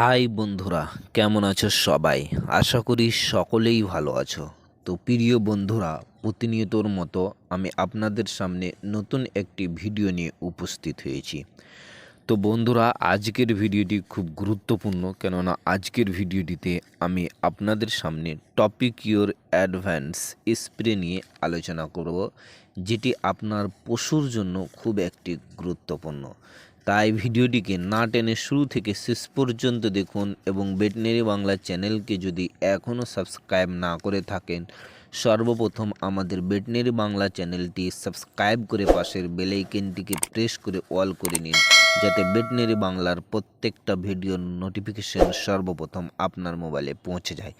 High বন্ধুরা, কেমন আছো সবাই? আশা করি সকলেই ভালো আছো। তো প্রিয় বন্ধুরা, প্রতিনিয়তর মতো আমি আপনাদের সামনে নতুন একটি ভিডিও নিয়ে উপস্থিত হয়েছি। তো বন্ধুরা, আজকের ভিডিওটি খুব গুরুত্বপূর্ণ, কেননা আজকের ভিডিওটিতে আমি আপনাদের সামনে টপিক ইওর অ্যাডভান্স স্প্রে নিয়ে আলোচনা করব, যেটি আপনার পশুর জন্য খুব একটি গুরুত্বপূর্ণ। তাই ভিডিওটিকে না টেনে শুরু থেকে শেষ পর্যন্ত দেখুন এবং বেটনারি বাংলা চ্যানেলকে যদি এখনও সাবস্ক্রাইব না করে থাকেন, সর্বপ্রথম আমাদের বেটনারি বাংলা চ্যানেলটি সাবস্ক্রাইব করে পাশের বেলাইকেনটিকে প্রেস করে অল করে নিন। যাতে বেটনারি বাংলার প্রত্যেকটা ভিডিওর নোটিফিকেশন সর্বপ্রথম আপনার মোবাইলে পৌঁছে যায়।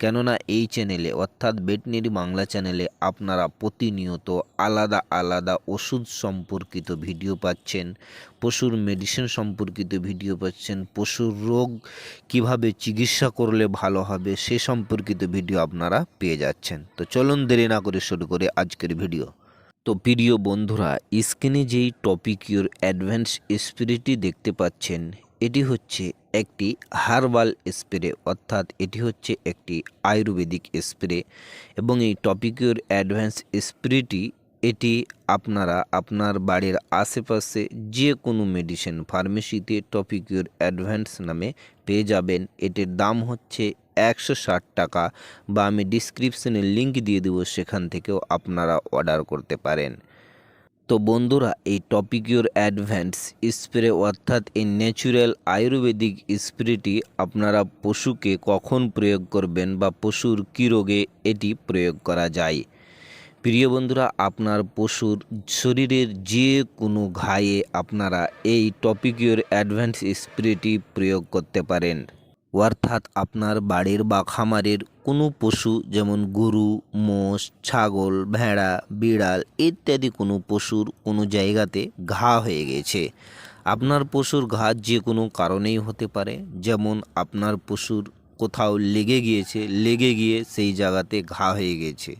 কেননা এই চ্যানেলে অর্থাৎ বেটনারি বাংলা চ্যানেলে আপনারা প্রতিনিয়ত আলাদা আলাদা ওষুধ সম্পর্কিত ভিডিও পাচ্ছেন, পশুর মেডিসিন সম্পর্কিত ভিডিও পাচ্ছেন, পশুর রোগ কীভাবে চিকিৎসা করলে ভালো হবে সে সম্পর্কিত ভিডিও আপনারা পেয়ে যাচ্ছেন। তো চলুন দেরি না করে শুরু করে আজকের ভিডিও তো প্রিয় বন্ধুরা, স্ক্রিনে যেই টপিক ইউর অ্যাডভান্স স্প্রেটি দেখতে পাচ্ছেন, এটি হচ্ছে একটি হার্বাল স্প্রে অর্থাৎ এটি হচ্ছে একটি আয়ুর্বেদিক স্প্রে এবং এই টপিক ইউর অ্যাডভান্স স্প্রেটি এটি আপনারা আপনার বাড়ির আশেপাশে যে কোনো মেডিসিন ফার্মেসিতে টপিক ইউর অ্যাডভান্স নামে পেয়ে যাবেন। এটির দাম হচ্ছে একশো ষাট টাকা বা আমি ডিসক্রিপশনে লিংক দিয়ে দেবো, সেখান থেকেও আপনারা অর্ডার করতে পারেন। তো বন্ধুরা, এই টপিক ইউর অ্যাডভান্স স্প্রে অর্থাৎ এই ন্যাচুরাল আয়ুর্বেদিক স্প্রেটি আপনারা পশুকে কখন প্রয়োগ করবেন বা পশুর কী রোগে এটি প্রয়োগ করা যায়। প্রিয় বন্ধুরা, আপনার পশুর শরীরের যে কোনো ঘায়ে আপনারা এই টপিক ইউর অ্যাডভান্স স্প্রেটি প্রয়োগ করতে পারেন। অর্থাৎ আপনার বাড়ির বা খামারের কোনো পশু যেমন গরু, মোষ, ছাগল, ভেড়া, বিড়াল ইত্যাদি কোনো পশুর কোনো জায়গাতে ঘা হয়ে গেছে। আপনার পশুর ঘা যে কোনো কারণেই হতে পারে। যেমন আপনার পশুর কোথাও লেগে গিয়েছে, লেগে গিয়ে সেই জায়গাতে ঘা হয়ে গেছে।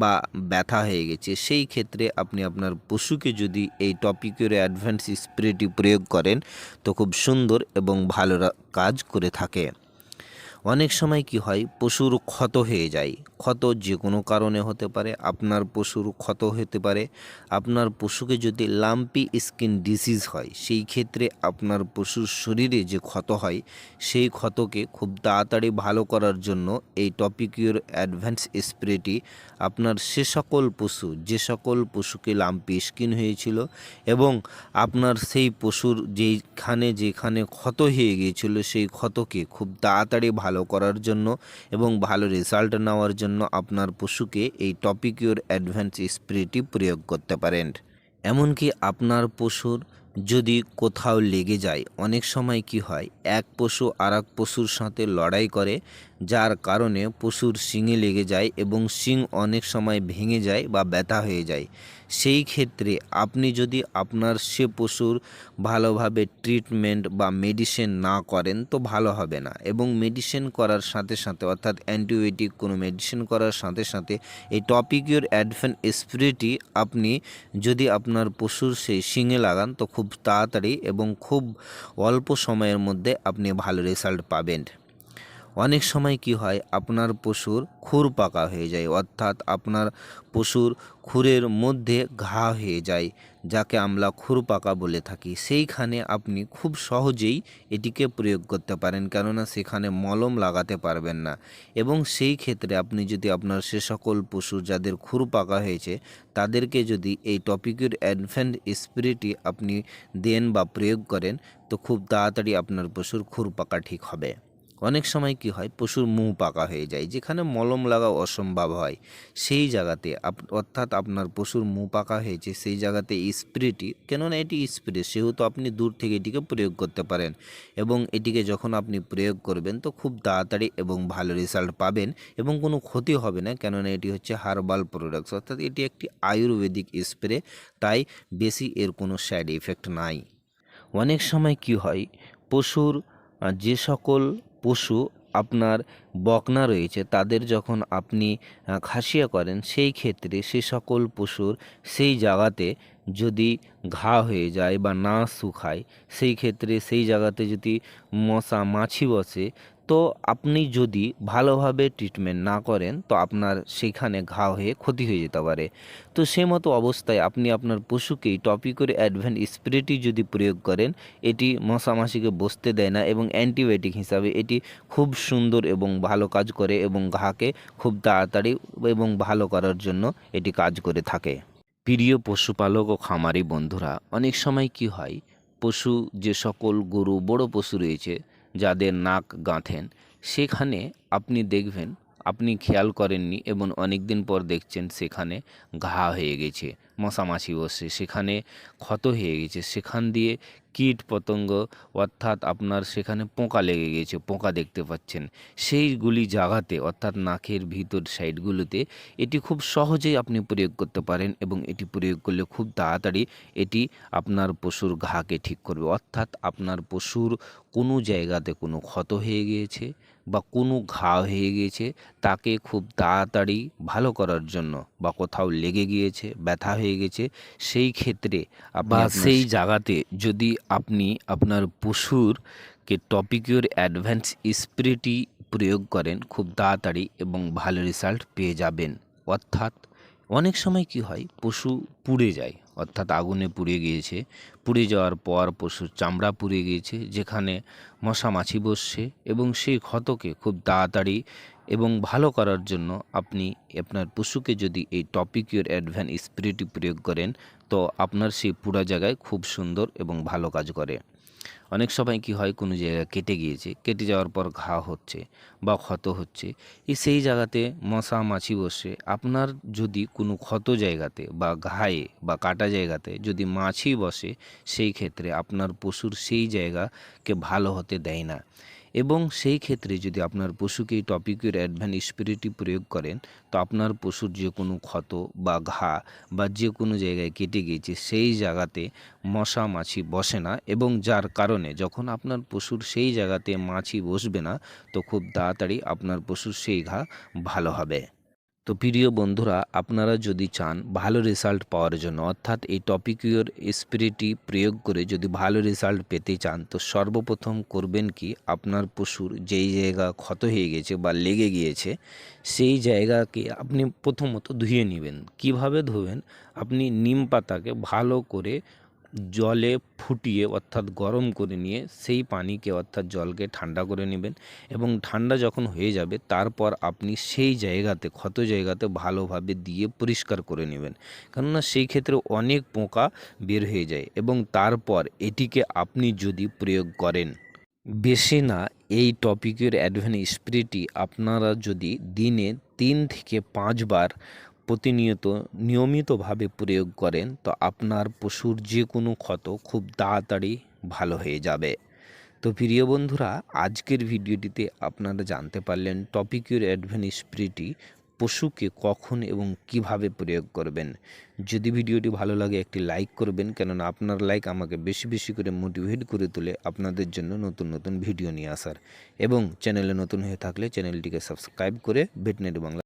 বা ব্যথা হয়ে গেছে, সেই ক্ষেত্রে আপনি আপনার পশুকে যদি এই টপিকের অ্যাডভান্স স্প্রেটি প্রয়োগ করেন, তো খুব সুন্দর এবং ভালো কাজ করে থাকে। অনেক সময় কি হয়, পশুর ক্ষত হয়ে যায়। ক্ষত যে কোনো কারণে হতে পারে, আপনার পশুর ক্ষত হতে পারে। আপনার পশুকে যদি লাম্পি স্কিন ডিসিজ হয়, সেই ক্ষেত্রে আপনার পশুর শরীরে যে ক্ষত হয়, সেই ক্ষতকে খুব তাড়াতাড়ি ভালো করার জন্য এই টপিকিওর অ্যাডভান্স স্প্রেটি আপনার সে সকল পশু, যে সকল পশুকে লাম্পি স্কিন হয়েছিল এবং আপনার সেই পশুর যেইখানে যেখানে ক্ষত হয়ে গিয়েছিল, সেই ক্ষতকে খুব তাড়াতাড়ি ভালো করার জন্য এবং ভালো রেজাল্ট নেওয়ার জন্য আপনার পশুকে এই টপিকিওর অ্যাডভান্স স্প্রেটি প্রয়োগ করতে পারেন। এমনকি আপনার পশুর যদি কোথাও লেগে যায়, অনেক সময় কি হয়, এক পশু আর পশুর সাথে লড়াই করে যার কারণে পশুর শিঙে লেগে যায় এবং শিং অনেক সময় ভেঙে যায় বা ব্যথা হয়ে যায়। সেই ক্ষেত্রে আপনি যদি আপনার সে পশুর ভালোভাবে ট্রিটমেন্ট বা মেডিসিন না করেন তো ভালো হবে না এবং মেডিসিন করার সাথে সাথে অর্থাৎ অ্যান্টিবায়োটিক কোনো মেডিসিন করার সাথে সাথে এই টপিকিওর অ্যাডভেন স্প্রেটি আপনি যদি আপনার পশুর সেই শিঙে লাগান তো খুব তাড়াতাড়ি এবং খুব অল্প সময়ের মধ্যে আপনি ভালো রেজাল্ট পাবেন। অনেক সময় কি হয়, আপনার পশুর খুর পাকা হয়ে যায়, অর্থাৎ আপনার পশুর খুরের মধ্যে ঘা হয়ে যায়, যাকে আমরা খুর পাকা বলে থাকি। সেইখানে আপনি খুব সহজেই এটিকে প্রয়োগ করতে পারেন, কেননা সেখানে মলম লাগাতে পারবেন না। এবং সেই ক্ষেত্রে আপনি যদি আপনার সে সকল পশু যাদের খুর পাকা হয়েছে, তাদেরকে যদি এই টপিকের অ্যাডভেন্ট স্প্রেটি আপনি দেন বা প্রয়োগ করেন, তো খুব তাড়াতাড়ি আপনার পশুর খুর পাকা ঠিক হবে। অনেক সময় কি হয়, পশুর মুখ পাকা হয়ে যায়, যেখানে মলম লাগা অসম্ভব হয়। সেই জায়গাতে অর্থাৎ আপনার পশুর মুখ পাকা হয়েছে, সেই জায়গাতে স্প্রেটি, কেননা এটি স্প্রে, সেহেতু আপনি দূর থেকে এটিকে প্রয়োগ করতে পারেন। এবং এটিকে যখন আপনি প্রয়োগ করবেন, তো খুব তাড়াতাড়ি এবং ভালো রেজাল্ট পাবেন এবং কোনো ক্ষতি হবে না, কেননা এটি হচ্ছে হার্বাল প্রোডাক্টস অর্থাৎ এটি একটি আয়ুর্বেদিক স্প্রে, তাই বেশি এর কোনো সাইড এফেক্ট নাই। অনেক সময় কি হয়, পশুর যে সকল পশু আপনার বকনা রয়েছে, তাদের যখন আপনি খাসিয়া করেন, সেই ক্ষেত্রে সে সকল পশুর সেই জায়গাতে যদি ঘা হয়ে যায় বা না শুকায়, সেই ক্ষেত্রে সেই জায়গাতে যদি মশা, মাছি বসে তো আপনি যদি ভালোভাবে ট্রিটমেন্ট না করেন, তো আপনার সেইখানে ঘা হয়ে ক্ষতি হয়ে যেতে পারে। তো সে মতো অবস্থায় আপনি আপনার পশুকেই টপিকের অ্যাডভেন্ট স্প্রেটি যদি প্রয়োগ করেন, এটি মশা মাছিকে বসতে দেয় না এবং অ্যান্টিবায়োটিক হিসাবে এটি খুব সুন্দর এবং ভালো কাজ করে এবং ঘাকে খুব তাড়াতাড়ি এবং ভালো করার জন্য এটি কাজ করে থাকে। প্রিয় পশুপালক ও খামারি বন্ধুরা, অনেক সময় কি হয়, পশু যে সকল গরু, বড় পশু রয়েছে যাদের নাক গাঁথেন সেখানে আপনি দেখবেন আপনি খেয়াল করেননি এবং অনেক দিন পর দেখছেন সেখানে ঘা হয়ে গেছে, মশামাছি বসে সেখানে ক্ষত হয়ে গেছে, সেখান দিয়ে কীট পতঙ্গ অর্থাৎ আপনার সেখানে পোকা লেগে গেছে, পোকা দেখতে পাচ্ছেন। সেইগুলি জায়গাতে অর্থাৎ নাকের ভিতর সাইডগুলোতে এটি খুব সহজেই আপনি প্রয়োগ করতে পারেন এবং এটি প্রয়োগ করলে খুব তাড়াতাড়ি এটি আপনার পশুর ঘাকে ঠিক করবে। অর্থাৎ আপনার পশুর কোনো জায়গাতে কোনো ক্ষত হয়ে গিয়েছে বা কোনো ঘা হয়ে গিয়েছে তাকে খুব তাড়াতাড়ি ভালো করার জন্য বা কোথাও লেগে গিয়েছে ব্যথা হয়ে গেছে সেই ক্ষেত্রে বা সেই জায়গাতে যদি আপনি আপনার পশুর কে টপিকিওর অ্যাডভান্স স্প্রেটি প্রয়োগ করেন খুব তাড়াতাড়ি এবং ভালো রেজাল্ট পেয়ে যাবেন। অর্থাৎ অনেক সময় কি হয় পশু পুড়ে যায়। অর্থাৎ আগুনে পুড়ে গিয়েছে। পুড়ে যাওয়ার পর পশুর চামড়া পুড়ে গিয়েছে, যেখানে মশা মাছি বসছে এবং সেই ক্ষতকে খুব তাড়াতাড়ি এবং ভালো করার জন্য আপনি আপনার পশুকে যদি এই টপিকিওর অ্যাডভ্যান স্প্রেটি প্রয়োগ করেন তো আপনার সেই পুরা জায়গায় খুব সুন্দর এবং ভালো কাজ করে। অনেক সময় কি হয়, কোনো জায়গা কেটে গিয়েছে, কেটে যাওয়ার পর ঘা হচ্ছে বা ক্ষত হচ্ছে, এই সেই জায়গাতে মশা মাছি বসে। আপনার যদি কোনো ক্ষত জায়গাতে বা ঘায়ে বা কাটা জায়গাতে যদি মাছি বসে, সেই ক্ষেত্রে আপনার পশুর সেই জায়গাকে ভালো হতে দেয় না। এবং সেই ক্ষেত্রে যদি আপনার পশুকে টপিকের অ্যাডভান্স স্পিরিটি প্রয়োগ করেন, তো আপনার পশুর যে কোনো ক্ষত বা ঘা বা যে কোনো জায়গায় কেটে গিয়েছে, সেই জায়গাতে মশা মাছি বসে না এবং যার কারণে যখন আপনার পশুর সেই জায়গাতে মাছি বসবে না, তো খুব তাড়াতাড়ি আপনার পশুর সেই ঘা ভালো হবে। তো প্রিয় বন্ধুরা, আপনারা যদি চান ভালো রেজাল্ট পাওয়ার জন্য, অর্থাৎ এই টপিকিওর স্প্রেটি প্রয়োগ করে যদি ভালো রেজাল্ট পেতে চান, তো সর্বপ্রথম করবেন কি, আপনার পশুর যেই জায়গা ক্ষত হয়ে গেছে বা লেগে গিয়েছে, সেই জায়গাকে আপনি প্রথমত ধুয়ে নেবেন। কীভাবে ধোবেন? আপনি নিম পাতাকে ভালো করে জলে ফুটিয়ে অর্থাৎ গরম করে নিয়ে সেই পানিকে অর্থাৎ জলকে ঠান্ডা করে নেবেন এবং ঠান্ডা যখন হয়ে যাবে তারপর আপনি সেই জায়গাতে, ক্ষত জায়গাতে ভালোভাবে দিয়ে পরিষ্কার করে নেবেন। কেননা সেই ক্ষেত্রে অনেক পোকা বের হয়ে যায় এবং তারপর এটিকে আপনি যদি প্রয়োগ করেন বেশি না, এই টপিকের অ্যাডভেন স্প্রেটি আপনারা যদি দিনে তিন থেকে পাঁচবার প্রতিনিয়ত নিয়মিতভাবে প্রয়োগ করেন, তো আপনার পশুর যে কোনো ক্ষত খুব তাড়াতাড়ি ভালো হয়ে যাবে। তো প্রিয় বন্ধুরা, আজকের ভিডিওটিতে আপনারা জানতে পারলেন টপিকের অ্যাডভেন স্প্রেটি পশুকে কখন এবং কীভাবে প্রয়োগ করবেন? যদি ভিডিওটি ভালো লাগে, একটি লাইক করবেন, কেননা আপনার লাইক আমাকে বেশি বেশি করে মোটিভেট করে তোলে আপনাদের জন্য নতুন নতুন ভিডিও নিয়ে আসার। এবং চ্যানেলে নতুন হয়ে থাকলে চ্যানেলটিকে সাবস্ক্রাইব করে ভেটনারি বাংলা